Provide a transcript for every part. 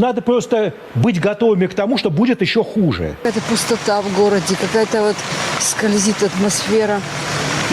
надо просто быть готовыми к тому, что будет еще хуже. Какая-то пустота в городе, какая-то вот скользит атмосфера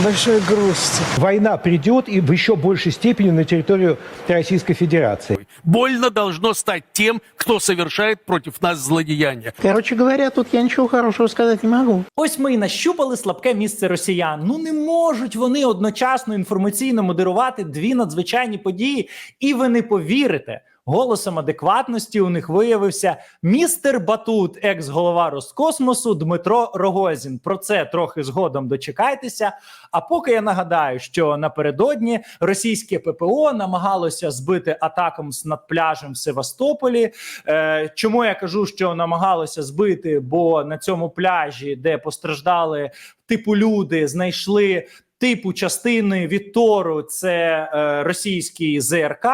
большой грусти. Война придет и в еще большей степени на территорию Российской Федерации. Больно должно стать тем, кто совершает против нас злодеяния. Короче говоря, тут я ничего хорошего сказать не могу. Ось ми і нащупали слабке місце росіян. Ну не можуть вони одночасно інформаційно модерувати дві надзвичайні події, і ви не повірите. Голосом адекватності у них виявився містер Батут, екс-голова Роскосмосу Дмитро Рогозін. Про це трохи згодом дочекайтеся. А поки я нагадаю, що напередодні російське ППО намагалося збити атакам над пляжем в Севастополі. Е, чому я кажу, що намагалося збити? Бо на цьому пляжі, де постраждали типу люди, знайшли. Типу частини від Тору це е, російський ЗРК,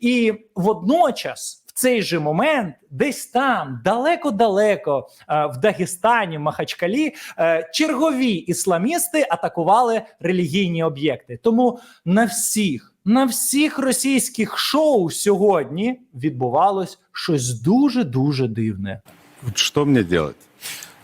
і водночас в цей же момент, десь там, далеко-далеко, е, в Дагестані, Махачкалі, е, чергові ісламісти атакували релігійні об'єкти. Тому на всіх, на всіх російських шоу сьогодні відбувалось щось дуже дуже дивне. Що мені делать?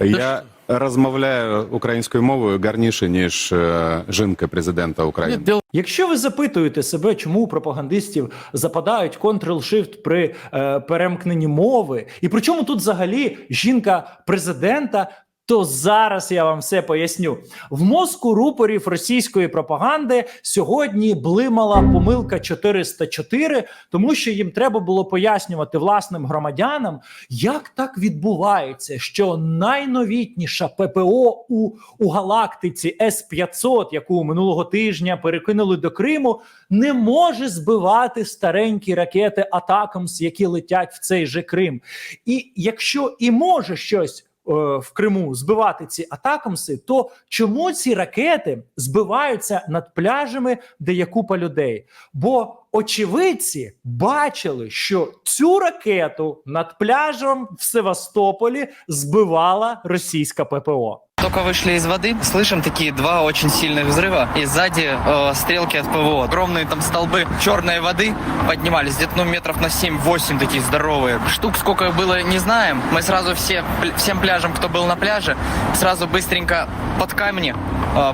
Я розмовляю українською мовою гарніше, ніж е, жінка президента України. Якщо ви запитуєте себе, чому у пропагандистів западають Ctrl-Shift при е, перемкненні мови, і при чому тут взагалі жінка президента, то зараз я вам все поясню. В мозку рупорів російської пропаганди сьогодні блимала помилка 404, тому що їм треба було пояснювати власним громадянам, як так відбувається, що найновітніша ППО у, у галактиці С-500, яку минулого тижня перекинули до Криму, не може збивати старенькі ракети Атакамс, які летять в цей же Крим. І якщо і може щось в Криму збивати ці атакамси, то чому ці ракети збиваються над пляжами, де є купа людей? Бо очевидці бачили, що цю ракету над пляжем в Севастополі збивала російська ППО. Только вышли из воды, слышим такие два очень сильных взрыва. И сзади э, стрелки от ПВО. Огромные там столбы черной воды поднимались, где-то ну, метров на 7-8 такие здоровые. Штук сколько было, не знаем. Мы сразу все, всем пляжам, кто был на пляже, сразу быстренько под камни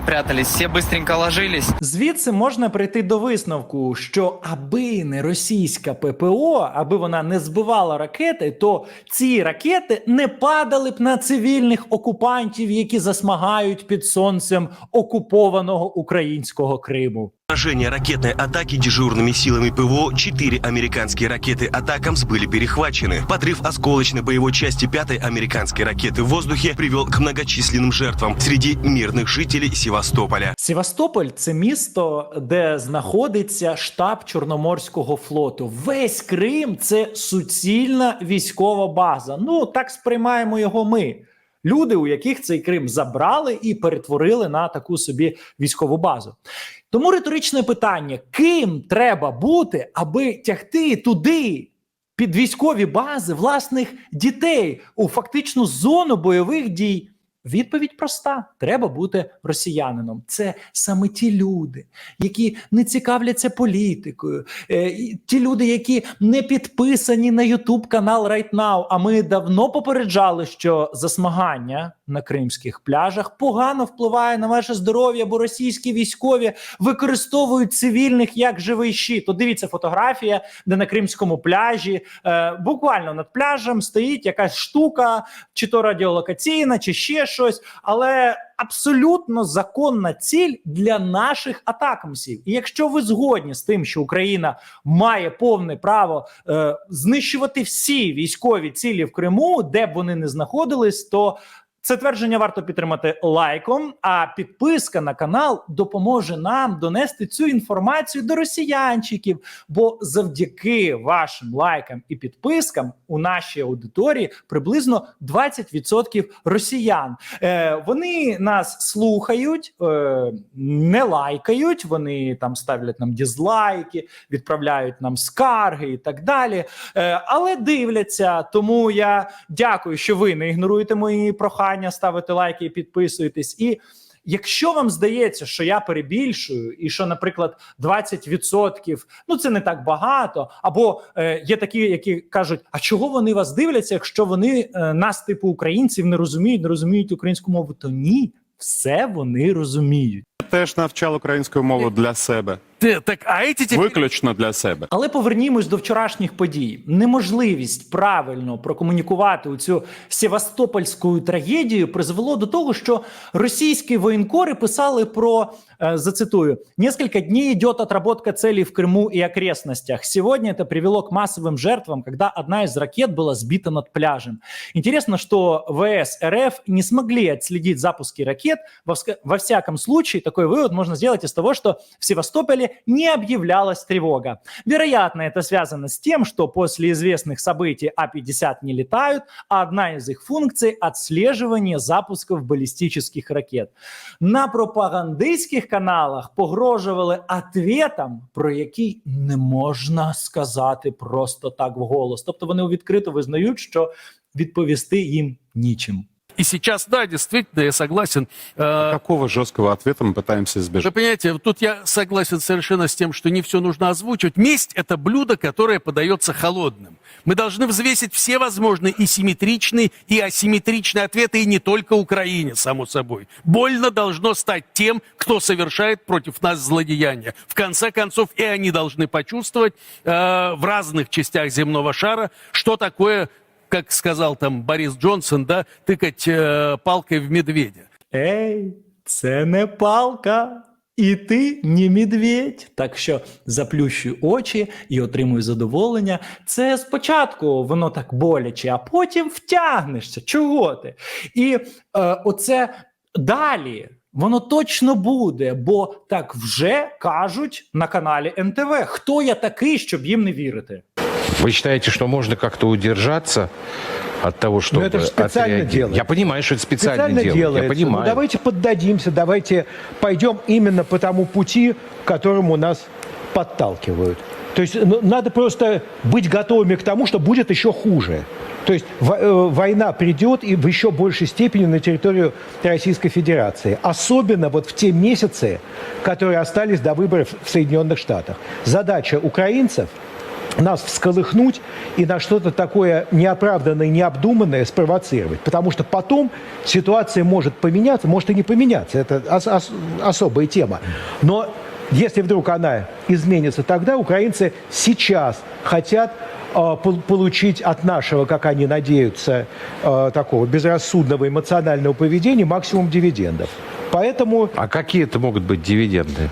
прятались. всі быстренько ложились. Звідси можна прийти до висновку, що аби не російська ППО, аби вона не збивала ракети, то ці ракети не падали б на цивільних окупантів, які засмагають під сонцем окупованого українського Криму. Поражение ракетной атаки дежурными силами ПВО четыре американские ракеты «Атакамс» были перехвачены. Подрыв осколочной боевой части пятой американской ракеты в воздухе привел к многочисленным жертвам среди мирных жителей Севастополя. Севастополь це місто, де знаходиться штаб Чорноморського флоту. Весь Крим це суцільна військова база. Ну так сприймаємо його ми. Люди, у яких цей Крим забрали і перетворили на таку собі військову базу. Тому риторичне питання: ким треба бути, аби тягти туди під військові бази власних дітей у фактичну зону бойових дій? Відповідь проста: треба бути росіянином. Це саме ті люди, які не цікавляться політикою, е, ті люди, які не підписані на Ютуб канал Right Now. А ми давно попереджали, що засмагання на кримських пляжах погано впливає на ваше здоров'я, бо російські військові використовують цивільних як живий щит. От дивіться фотографія, де на кримському пляжі е, буквально над пляжем стоїть якась штука, чи то радіолокаційна, чи ще щось, але абсолютно законна ціль для наших атакамсів. І якщо ви згодні з тим, що Україна має повне право е, знищувати всі військові цілі в Криму, де б вони не знаходились, то це твердження варто підтримати лайком. А підписка на канал допоможе нам донести цю інформацію до росіянчиків. Бо завдяки вашим лайкам і підпискам у нашій аудиторії приблизно 20% росіян. Е, вони нас слухають, е, не лайкають. Вони там ставлять нам дізлайки, відправляють нам скарги і так далі. Е, але дивляться. Тому я дякую, що ви не ігноруєте мої прохання, ставите лайки і підписуєтесь. І Якщо вам здається, що я перебільшую, і що, наприклад, 20% ну це не так багато, або е, є такі, які кажуть: а чого вони вас дивляться, якщо вони е, нас, типу українців, не розуміють, не розуміють українську мову, то ні, все вони розуміють. Теж навчав українську мову для себе. Ты- так, а эти теперь... Виключно для себе. Але повернімось до вчорашніх подій. Неможливість правильно прокомунікувати у цю севастопольську трагедію призвело до того, що російські воєнкори писали про е, зацитую: несколько дней идет отработка целей в Крыму и окрестностях. Сегодня это привело к массовым жертвам, когда одна из ракет была сбита над пляжем. Интересно, что ВС РФ не смогли отследить запуски ракет. Во, вска- во всяком случае, такой вывод можно сделать из того, что в Севастополе не объявлялась тревога. Вероятно, это связано с тем, что после известных событий А-50 не летают, а одна из их функций – отслеживание запусков баллистических ракет. На пропагандистських каналах погрожували ответом, про який не можна сказати просто так вголос. Тобто вони відкрито визнають, що відповісти їм нічим. И сейчас, да, действительно, я согласен. Э, Какого жесткого ответа мы пытаемся Вы избежать? понимаете, вот тут я согласен совершенно с тем, что не все нужно озвучивать. Месть – это блюдо, которое подается холодным. Мы должны взвесить все возможные и симметричные, и асимметричные ответы, и не только Украине, само собой. Больно должно стать тем, кто совершает против нас злодеяния. В конце концов, и они должны почувствовать э, в разных частях земного шара, что такое, как сказал там Борис Джонсон, да, тыкать э, палкой в медведя. Ей, це не палка. І ти не медведь. Так що заплющуй очі і отримуй задоволення. Це спочатку воно так боляче, а потім втягнешся. Чого ти? І е, оце далі. Воно точно буде, бо так вже кажуть на каналі НТВ. Хто я такий, щоб їм не вірити? Вы считаете, что можно как-то удержаться от того, чтобы Ну, это же специально отреагировать? делается. Я понимаю, что это специально, специально делают. делается. Я понимаю. Ну, давайте поддадимся, давайте пойдем именно по тому пути, к которому нас подталкивают. То есть ну, надо просто быть готовыми к тому, что будет еще хуже. То есть э, война придет и в еще большей степени на территорию Российской Федерации. Особенно вот в те месяцы, которые остались до выборов в Соединенных Штатах. Задача украинцев нас всколыхнуть и на что-то такое неоправданное, необдуманное спровоцировать. Потому что потом ситуация может поменяться, может и не поменяться. Это ос- ос- особая тема. Но если вдруг она изменится, тогда украинцы сейчас хотят э, пол- получить от нашего, как они надеются, э, такого безрассудного эмоционального поведения максимум дивидендов. Поэтому А какие это могут быть дивиденды?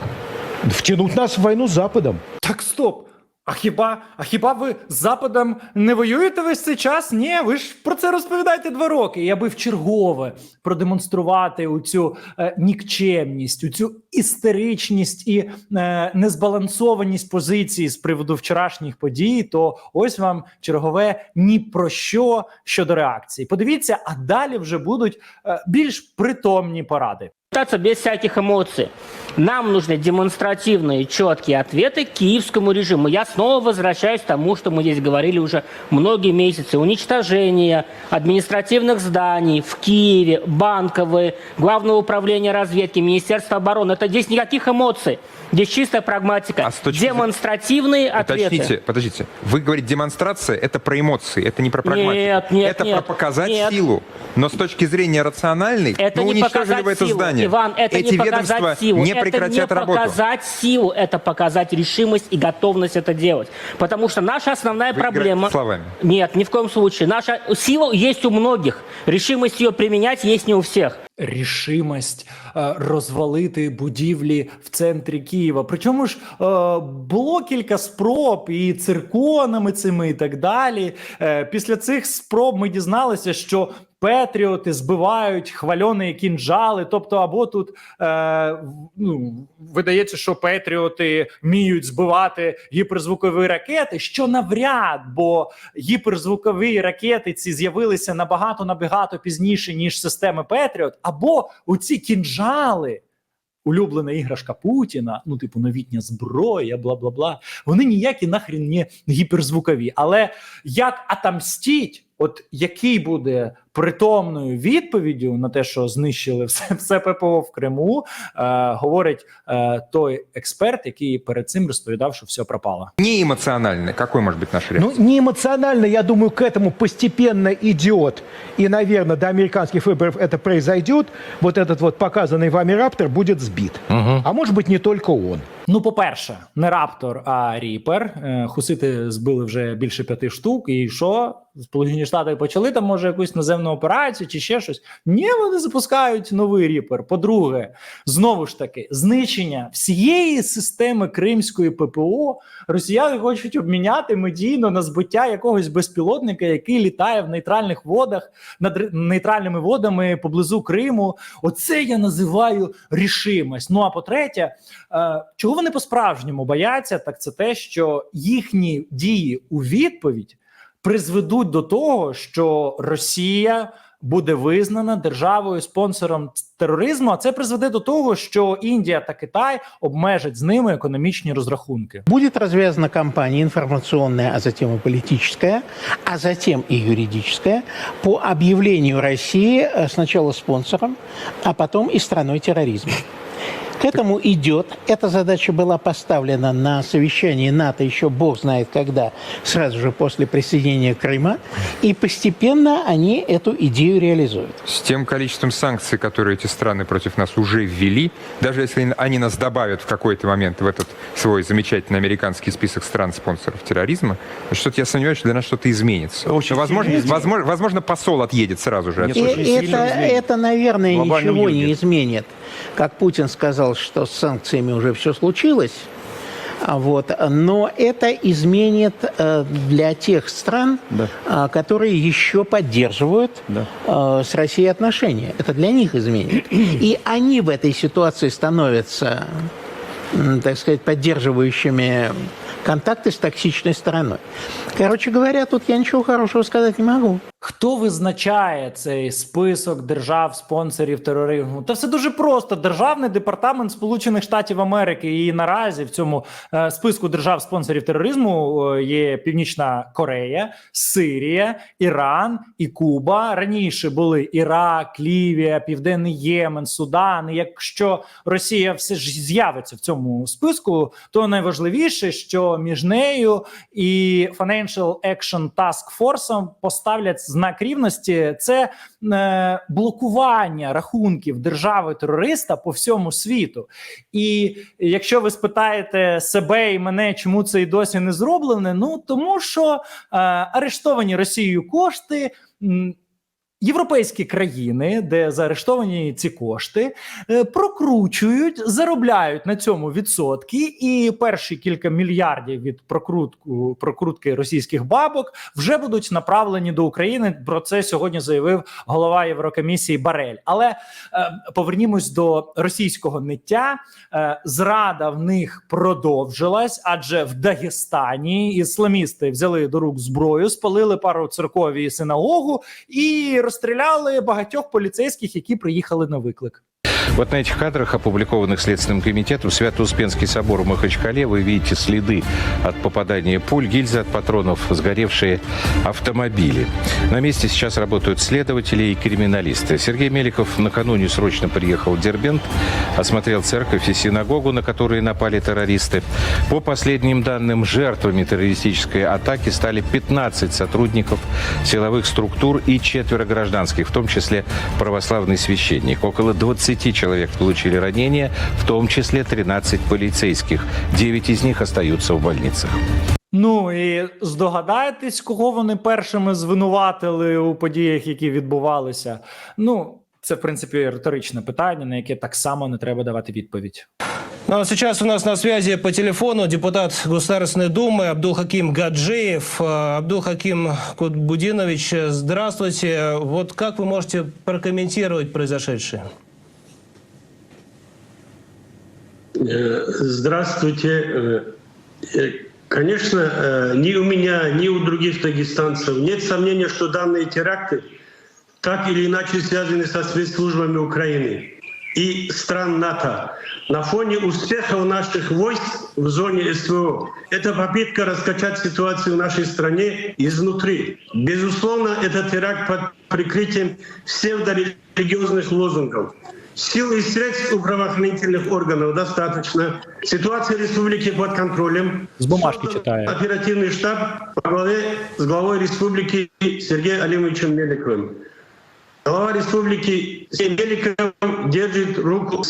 втянуть нас в войну с Западом. Так стоп. А хіба, а хіба ви з Западом не воюєте весь цей час? Ні, ви ж про це розповідаєте два роки. І аби вчергове продемонструвати у цю е, нікчемність, у цю істеричність і е, незбалансованість позиції з приводу вчорашніх подій, то ось вам чергове ні про що щодо реакції. Подивіться, а далі вже будуть е, більш притомні поради. Пытаться без всяких эмоций. Нам нужны демонстративные, четкие ответы киевскому режиму. Я снова возвращаюсь к тому, что мы здесь говорили уже многие месяцы. Уничтожение административных зданий в Киеве, банковые, Главное управление разведки, Министерство обороны. Это здесь никаких эмоций. Здесь чистая прагматика. А точки Демонстративные ответы. Уточните, подождите. Вы говорите, демонстрация – это про эмоции, это не про прагматику. Нет, нет, это нет, про показать нет. силу. Но с точки зрения рациональной, Это мы не уничтожили бы это силу. здание. Иван, это Эти не ведомства показать силу. не это прекратят не работу. показать силу, это показать решимость и готовность это делать. Потому что наша основная Вы проблема... играете словами. Нет, ни в коем случае. Наша сила есть у многих. Решимость ее применять есть не у всех. рішимость е, розвалити будівлі в центрі Києва. Причому ж е, було кілька спроб і цирконами цими і так далі. Е, Після цих спроб ми дізналися, що Петріоти збивають хвальоні кінжали. Тобто, або тут е, ну, видається, що Петріоти вміють збивати гіперзвукові ракети, що навряд, бо гіперзвукові ракети ці з'явилися набагато набагато пізніше, ніж системи Петріот, або у ці кінжали. Улюблена іграшка Путіна, ну, типу, новітня зброя, бла бла бла. Вони ніякі нахрін не гіперзвукові. Але як отомстіть, от який буде притомною відповіддю на те, що знищили все, все ППО в Криму, е, говорить е, той експерт, який перед цим розповідав, що все пропало. Не эмоциональный. Какой может быть наш реакция? Ну, не эмоционально, я думаю, к этому постепенно идет. И, наверное, до американских выборов это произойдет. Вот этот вот показанный вами раптор будет сбит. А может быть, не только он. Ну, по-перше, не Раптор, а Ріпер. Е, Хусити збили вже більше п'яти штук. І що? Сполучені Штати почали там, може, якусь наземну операцію чи ще щось. Ні, вони запускають новий Ріпер. По-друге, знову ж таки, знищення всієї системи кримської ППО росіяни хочуть обміняти медійно на збиття якогось безпілотника, який літає в нейтральних водах над нейтральними водами поблизу Криму. Оце я називаю рішимость. Ну а по-третє, е, чого вони по-справжньому бояться, так це те, що їхні дії у відповідь призведуть до того, що Росія буде визнана державою спонсором тероризму. А це призведе до того, що Індія та Китай обмежать з ними економічні розрахунки. Будет развязана кампания информационная, а затем и политическая, а затем и юридическая по объявлению России э, сначала спонсором, а потом и страной терроризма. К этому идет. Эта задача была поставлена на совещании НАТО еще бог знает когда, сразу же после присоединения Крыма. И постепенно они эту идею реализуют. С тем количеством санкций, которые эти страны против нас уже ввели, даже если они нас добавят в какой-то момент в этот свой замечательный американский список стран-спонсоров терроризма, что-то я сомневаюсь, что для нас что-то изменится. Очень Но, возможно, изменится. возможно, возможно, посол отъедет сразу же. Нет, это, это, наверное, В глобальном ничего не изменит. Как Путин сказал, что с санкциями уже все случилось, а вот, но это изменит э, для тех стран, Да. а, которые еще поддерживают Да. э, с Россией отношения. Это для них изменит. И они в этой ситуации становятся, так сказать, поддерживающими контакты с токсичной стороной. Короче говоря, тут я ничего хорошего сказать не могу. Хто визначає цей список держав спонсорів тероризму? Та все дуже просто. Державний департамент Сполучених Штатів Америки. І наразі в цьому е, списку держав спонсорів тероризму е, є Північна Корея, Сирія, Іран і Куба. Раніше були Ірак, Лівія, Південний Ємен, Судан. І якщо Росія все ж з'явиться в цьому списку, то найважливіше, що між нею і Financial Action Task Force поставлять знак рівності. Це е, блокування рахунків держави терориста по всьому світу. І якщо ви спитаєте себе і мене, чому це і досі не зроблене, ну тому що е, арештовані Росією кошти. Європейські країни, де заарештовані ці кошти, е, прокручують, заробляють на цьому відсотки, і перші кілька мільярдів від прокрутку прокрутки російських бабок вже будуть направлені до України. Про це сьогодні заявив голова Єврокомісії Барель. Але е, повернімось до російського ниття. Е, зрада в них продовжилась, адже в Дагестані ісламісти взяли до рук зброю, спалили пару церков і синагогу і розстріляли багатьох поліцейських, які приїхали на виклик. Вот на этих кадрах, опубликованных Следственным комитетом, Свято-Успенский собор в Махачкале, вы видите следы от попадания пуль, гильзы от патронов, сгоревшие автомобили. На месте сейчас работают следователи и криминалисты. Сергей Меликов накануне срочно приехал в Дербент, осмотрел церковь и синагогу, на которые напали террористы. По последним данным, жертвами террористической атаки стали 15 сотрудников силовых структур и четверо гражданских, в том числе православный священник. Около 20 человек получили ранения, в том числе 13 полицейских. 9 из них остаются в больницах. Ну і здогадаєтесь, кого вони першими звинуватили у подіях, які відбувалися. Ну, це в принципі риторичне питання, на яке так само не треба давати відповідь. Ну а сейчас у нас на связи по телефону депутат Государственной Думы Абдулхаким Гаджиев. Э, Абдулхаким Кутбудинович, э, здравствуйте. Вот как вы можете прокомментировать произошедшее? Здравствуйте. Э, э, Конечно, э, ни у меня, ни у других дагестанцев нет сомнения, что данные теракты так или иначе связаны со спецслужбами Украины. и стран НАТО на фоне успехов наших войск в зоне СВО. Это попытка раскачать ситуацию в нашей стране изнутри. Безусловно, это теракт под прикрытием псевдорелигиозных лозунгов. Сил и средств у правоохранительных органов достаточно. Ситуация республики под контролем. З бумажки Создан читаю. Оперативный штаб по главе с главой республики Сергеем Алимовичем Меликовым. Глава республики Сергей Меликов держит руку.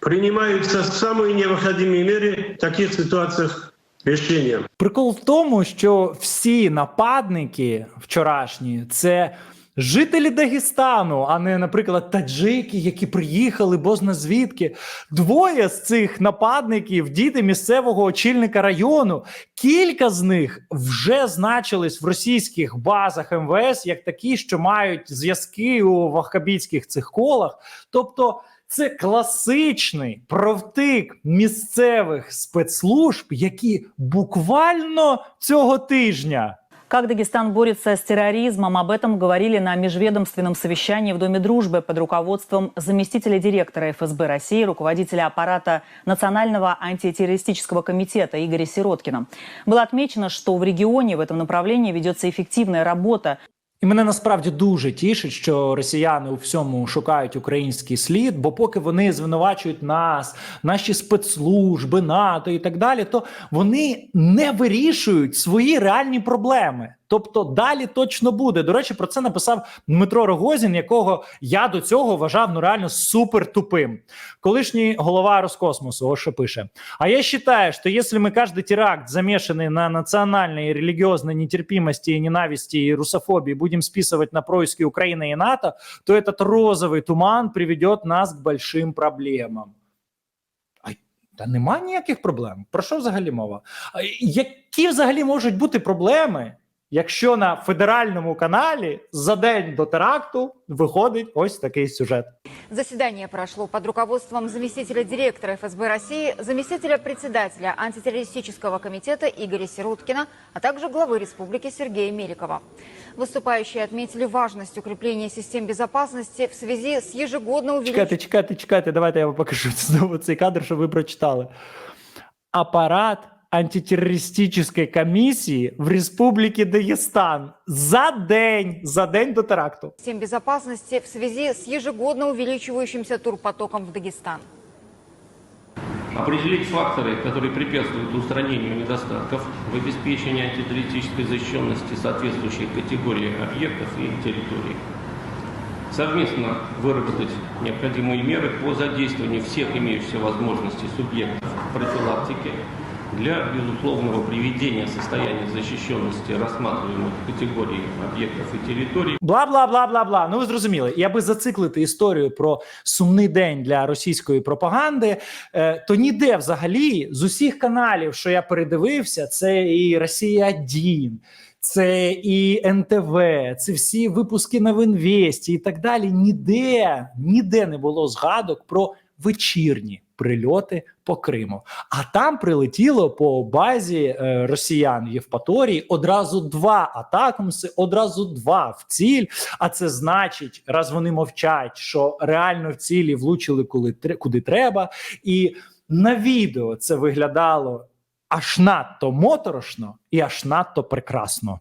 Принимаются самые необходимые меры в таких ситуациях решения. Прикол в тому, що всі нападники вчорашні це жителі Дагестану, а не, наприклад, таджики, які приїхали, бозна звідки. Двоє з цих нападників діти місцевого очільника району. Кілька з них вже значились в російських базах МВС як такі, що мають зв'язки у ваххабітських цих колах. Тобто. Це класичний провтик місцевих спецслужб, які буквально цього тижня Как Дагестан борется с терроризмом, об этом говорили на межведомственном совещании в Доме дружбы под руководством заместителя директора ФСБ России, руководителя аппарата Национального антитеррористического комитета Игоря Сироткина. Было отмечено, что в регионе в этом направлении ведется эффективная работа. І мене насправді дуже тішить, що росіяни у всьому шукають український слід, бо поки вони звинувачують нас, наші спецслужби, НАТО і так далі, то вони не вирішують свої реальні проблеми. Тобто далі точно буде. До речі, про це написав Дмитро Рогозін, якого я до цього вважав ну реально супер тупим. Колишній голова Роскосмосу, ось що пише. А я считаю, что если мы каждый теракт, замешанный на национальной и религиозной нетерпимости и ненависти и русофобии, будем списывать на происки Украины и НАТО, то этот розовый туман приведет нас к большим проблемам. А, та нема ніяких проблем. Про що взагалі мова? А, які взагалі можуть бути проблеми, Якщо на федеральному каналі за день до теракту виходить ось такий сюжет? Заседание прошло под руководством заместителя директора ФСБ России, заместителя председателя антитеррористического комитета Игоря Сироткина, а также главы республики Сергея Меликова. Выступающие отметили важность укрепления систем безопасности в связи с ежегодно увеличением... Чекайте, чекайте, чекайте. Давайте я вам покажу знову цей кадр, щоб ви прочитали. Апарат антитеррористичної комісії в Республіці Дагестан за день, за день до теракту. систем безопасности в связи с ежегодно увеличивающимся турпотоком в Дагестан. Определить факторы, которые препятствуют устранению недостатков в обеспечении антитеррористической защищенности соответствующих категорий объектов и территорий. Совместно выработать необходимые меры по задействованию всех имеющихся возможностей субъектов профилактики для безусловного приведения состояния защищенности рассматриваемых категорий объектов и территорий Бла бла бла бла бла. Ну ви зрозуміли. І аби зациклити історію про сумний день для російської пропаганди, е, то ніде взагалі з усіх каналів, що я передивився, це і Росія 1 це і НТВ, це всі випуски новин Весті і так далі. Ніде, ніде не було згадок про вечірні прильоти по Криму. А там прилетіло по базі е, росіян в Євпаторії одразу два атакамси, одразу два в ціль. А це значить, раз вони мовчать, що реально в цілі влучили коли куди треба. І на відео це виглядало аж надто моторошно і аж надто прекрасно.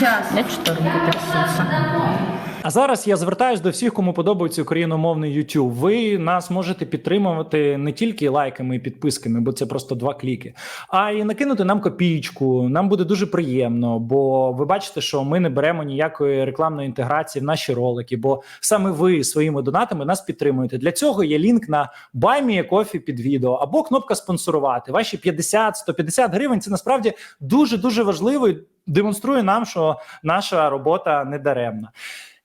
Сейчас. Я что-то А зараз я звертаюсь до всіх, кому подобається україномовний YouTube. Ви нас можете підтримувати не тільки лайками і підписками, бо це просто два кліки, а й накинути нам копійку. Нам буде дуже приємно, бо ви бачите, що ми не беремо ніякої рекламної інтеграції в наші ролики, бо саме ви своїми донатами нас підтримуєте. Для цього є лінк на BuyMeACoffee під відео або кнопка спонсорувати. Ваші 50-150 гривень це насправді дуже дуже важливо і демонструє нам, що наша робота не даремна.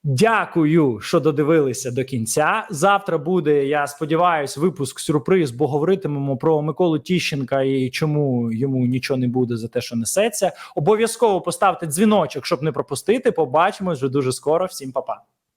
Дякую, що додивилися до кінця. Завтра буде, я сподіваюся, випуск сюрприз, бо говоритимемо про Миколу Тіщенка і чому йому нічого не буде за те, що несеться. Обов'язково поставте дзвіночок, щоб не пропустити. Побачимось вже дуже скоро. Всім па-па.